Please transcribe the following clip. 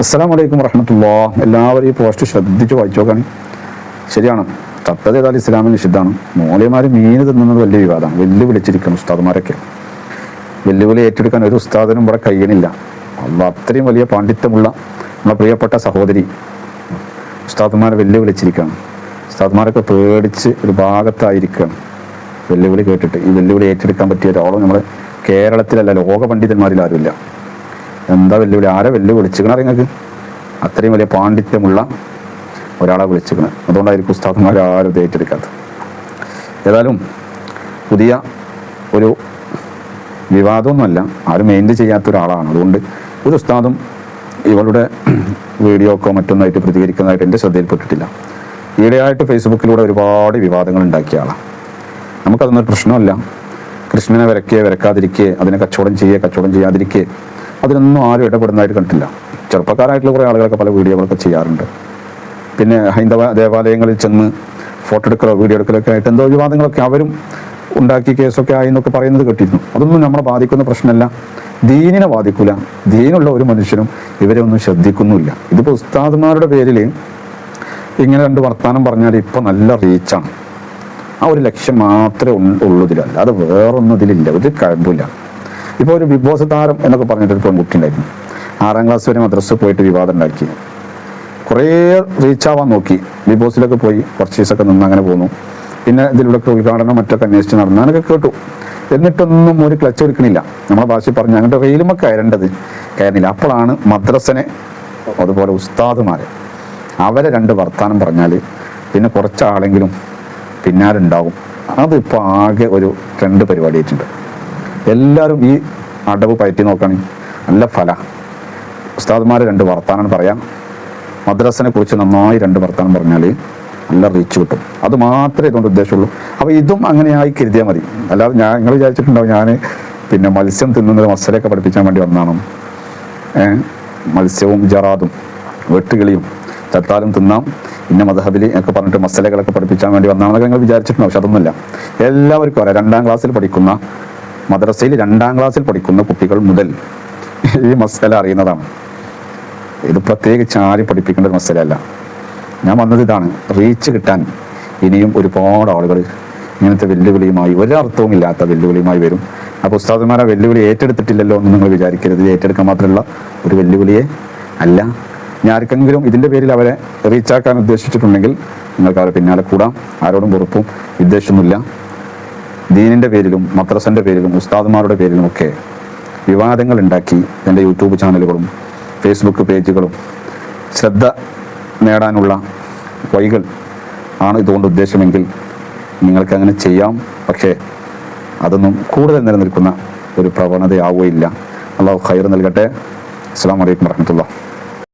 അസ്സാം വലൈക്കും വറഹമത്തുള്ള. എല്ലാവരും ഈ പോസ്റ്റ് ശ്രദ്ധിച്ച് വായിച്ചു നോക്കാണ് ശരിയാണ്. ചത്തത് ഏതായാലും ഇസ്ലാമിൽ നിഷിദ്ധാണ് മോളിയമാർ മീൻ തിന്നുന്നത് വലിയ വിവാദമാണ്. വെല്ലുവിളിച്ചിരിക്കുന്നു ഉസ്താദ്മാരൊക്കെ. വെല്ലുവിളി ഏറ്റെടുക്കാൻ ഒരു ഉസ്താദിനും ഇവിടെ കഴിയണില്ല. അല്ല അത്രയും വലിയ പാണ്ഡിത്യമുള്ള നമ്മളെ പ്രിയപ്പെട്ട സഹോദരി ഉസ്താദുമാരെ വെല്ലുവിളിച്ചിരിക്കുകയാണ്. ഉസ്താദുമാരൊക്കെ പേടിച്ച് ഒരു ഭാഗത്തായിരിക്കുകയാണ്. വെല്ലുവിളി കേട്ടിട്ട് ഈ വെല്ലുവിളി ഏറ്റെടുക്കാൻ പറ്റിയ ഒരാളും നമ്മുടെ കേരളത്തിലല്ല ലോക പണ്ഡിതന്മാരിൽ ആരുമില്ല. എന്താ വെല്ലുവിളി? ആരെ വെല്ലു വിളിച്ചിക്കണ നിങ്ങൾക്ക് അത്രയും വലിയ പാണ്ഡിത്യമുള്ള ഒരാളെ വിളിച്ചിക്കണത് അതുകൊണ്ടായിരിക്കും ഉസ്താദന്മാർ ആരും ഏറ്റെടുക്കാത്തത്. ഏതായാലും പുതിയ ഒരു വിവാദമൊന്നുമല്ല. ആരും മെയിന്റ് ചെയ്യാത്ത ഒരാളാണ്. അതുകൊണ്ട് ഒരു ഉസ്താദും ഇവളുടെ വീഡിയോക്കോ മറ്റൊന്നായിട്ട് പ്രതികരിക്കുന്നതായിട്ട് എന്റെ ശ്രദ്ധയിൽപ്പെട്ടിട്ടില്ല. ഈയിടെയായിട്ട് ഫേസ്ബുക്കിലൂടെ ഒരുപാട് വിവാദങ്ങൾ ഉണ്ടാക്കിയ ആളാണ് നമുക്കതൊന്നൊരു പ്രശ്നമല്ല. കൃഷ്ണനെ വരയ്ക്കുക വരക്കാതിരിക്കുക അതിനെ കച്ചവടം ചെയ്യുക കച്ചവടം ചെയ്യാതിരിക്കുക അതിനൊന്നും ആരും ഇടപെടുന്നതായിട്ട് കണ്ടില്ല ചെറുപ്പക്കാരായിട്ടുള്ള കുറേ ആളുകളൊക്കെ പല വീഡിയോകളൊക്കെ ചെയ്യാറുണ്ട്. പിന്നെ ഹൈന്ദവ ദേവാലയങ്ങളിൽ ചെന്ന് ഫോട്ടോ എടുക്കലോ വീഡിയോ എടുക്കലൊക്കെ ആയിട്ട് എന്തോ വിവാദങ്ങളൊക്കെ അവരും ഉണ്ടാക്കി കേസൊക്കെ ആയി എന്നൊക്കെ പറയുന്നത് കേട്ടിരുന്നു. അതൊന്നും നമ്മളെ ബാധിക്കുന്ന പ്രശ്നമല്ല. ദീനിനെ ബാധിക്കില്ല ദീനുള്ള ഒരു മനുഷ്യനും ഇവരെ ഒന്നും ശ്രദ്ധിക്കുന്നുമില്ല. ഇതിപ്പോൾ ഉസ്താദ്മാരുടെ പേരിൽ ഇങ്ങനെ രണ്ട് വർത്തമാനം പറഞ്ഞാൽ ഇപ്പം നല്ല റീച്ചാണ്. ആ ഒരു ലക്ഷ്യം മാത്രമേ ഉള്ളതിലല്ല അത് വേറൊന്നും ഇതിലില്ല. ഒരു കഴിവില്ല ഇപ്പോൾ ഒരു ബിഗ് ബോസ് താരം എന്നൊക്കെ പറഞ്ഞിട്ട് ഒരു പെൺകുട്ടി ഉണ്ടായിരുന്നു. ആറാം ക്ലാസ് വരെ മദ്രസ പോയിട്ട് വിവാദം ഉണ്ടാക്കി. കുറേ റീച്ച് ആവാൻ നോക്കി. ബിഗ് ബോസിലൊക്കെ പോയി കുറച്ച് ദിവസമൊക്കെ നിന്ന് അങ്ങനെ പോന്നു. പിന്നെ ഇതിലൂടെ ഉദ്ഘാടനം മറ്റൊക്കെ അന്വേഷിച്ച് നടന്നു അങ്ങനെയൊക്കെ കേട്ടു. എന്നിട്ടൊന്നും ഒരു ക്ലച്ച് എടുക്കണില്ല. നമ്മളെ ഭാഷയിൽ പറഞ്ഞു അങ്ങോട്ട് റെയിലുമ കയറേണ്ടത് കയറുന്നില്ല അപ്പോഴാണ് മദ്രസനെ അതുപോലെ ഉസ്താദുമാരെ അവരെ രണ്ട് വർത്താനം പറഞ്ഞാൽ പിന്നെ കുറച്ചാളെങ്കിലും പിന്നാലുണ്ടാവും. അതിപ്പോൾ ആകെ ഒരു ട്രെൻഡ് പരിപാടിയായിട്ടുണ്ട്. എല്ലാവരും ഈ അടവ് പയറ്റി നോക്കുകയാണെങ്കിൽ നല്ല ഫല. ഉസ്താദ്മാർ രണ്ട് വർത്താനം പറയാം. മദ്രസിനെ കുറിച്ച് നന്നായി രണ്ട് വർത്താനം പറഞ്ഞാൽ നല്ല റീച്ച് കിട്ടും. അത് മാത്രമേ ഇതുകൊണ്ട് ഉദ്ദേശമുള്ളൂ അപ്പോൾ ഇതും അങ്ങനെയായി കരുതിയാൽ മതി. അല്ലാതെ ഞാൻ നിങ്ങൾ വിചാരിച്ചിട്ടുണ്ടാവും ഞാൻ പിന്നെ മത്സ്യം തിന്നുന്നത് മത്സരമൊക്കെ പഠിപ്പിക്കാൻ വേണ്ടി വന്നാണ് മത്സ്യവും ജറാദും വെട്ടുകിളിയും ചത്താലും തിന്നാം. പിന്നെ മദഹബിലി ഒക്കെ പറഞ്ഞിട്ട് മസലകളൊക്കെ പഠിപ്പിക്കാൻ വേണ്ടി വന്നാണെന്നൊക്കെ നിങ്ങൾ വിചാരിച്ചിട്ടുണ്ടാവും. പക്ഷെ അതൊന്നുമില്ല. എല്ലാവർക്കും അറിയാം. രണ്ടാം ക്ലാസ്സിൽ പഠിക്കുന്ന മദ്രസയിൽ രണ്ടാം ക്ലാസ്സിൽ പഠിക്കുന്ന കുട്ടികൾ മുതൽ ഈ മസല അറിയുന്നതാണ്. ഇത് പ്രത്യേകിച്ച് ആരും പഠിപ്പിക്കേണ്ട ഒരു മസലയല്ല. ഞാൻ വന്നത് ഇതാണ്. റീച്ച് കിട്ടാൻ ഇനിയും ഒരുപാട് ആളുകൾ ഇങ്ങനത്തെ വെല്ലുവിളിയുമായി ഒരർത്ഥവും ഇല്ലാത്ത വെല്ലുവിളിയുമായി വരും. അപ്പോൾ ഉസ്താദന്മാരെ വെല്ലുവിളി ഏറ്റെടുത്തിട്ടില്ലല്ലോ എന്ന് നിങ്ങൾ വിചാരിക്കരുത്. ഏറ്റെടുക്കാൻ മാത്രമല്ല ഒരു വെല്ലുവിളിയെ അല്ല. ഞാൻ ആർക്കെങ്കിലും ഇതിന്റെ പേരിൽ അവരെ റീച്ചാക്കാൻ ഉദ്ദേശിച്ചിട്ടുണ്ടെങ്കിൽ നിങ്ങൾക്ക് അവരെ പിന്നാലെ കൂടാം. ആരോടും ഉറപ്പും വിദ്വേഷമൊന്നുമില്ല ദീനിന്റെ പേരിലും മദ്രസന്റെ പേരിലും ഉസ്താദുമാരുടെ പേരിലും ഒക്കെ വിവാദങ്ങൾ ഉണ്ടാക്കി എന്റെ യൂട്യൂബ് ചാനലുകളും ഫേസ്ബുക്ക് പേജുകളും ശ്രദ്ധ നേടാനുള്ള വഴികൾ ആണ് ഇതുകൊണ്ട് ഉദ്ദേശമെങ്കിൽ നിങ്ങൾക്ക് അങ്ങനെ ചെയ്യാം. പക്ഷേ അതൊന്നും കൂടുതൽ നിലനിൽക്കുന്ന ഒരു പ്രവണതയാവുകയില്ല. അള്ളാഹു ഖൈർ നൽകട്ടെ. അസ്സാം വലൈക്കും വർഹമത്തുള്ള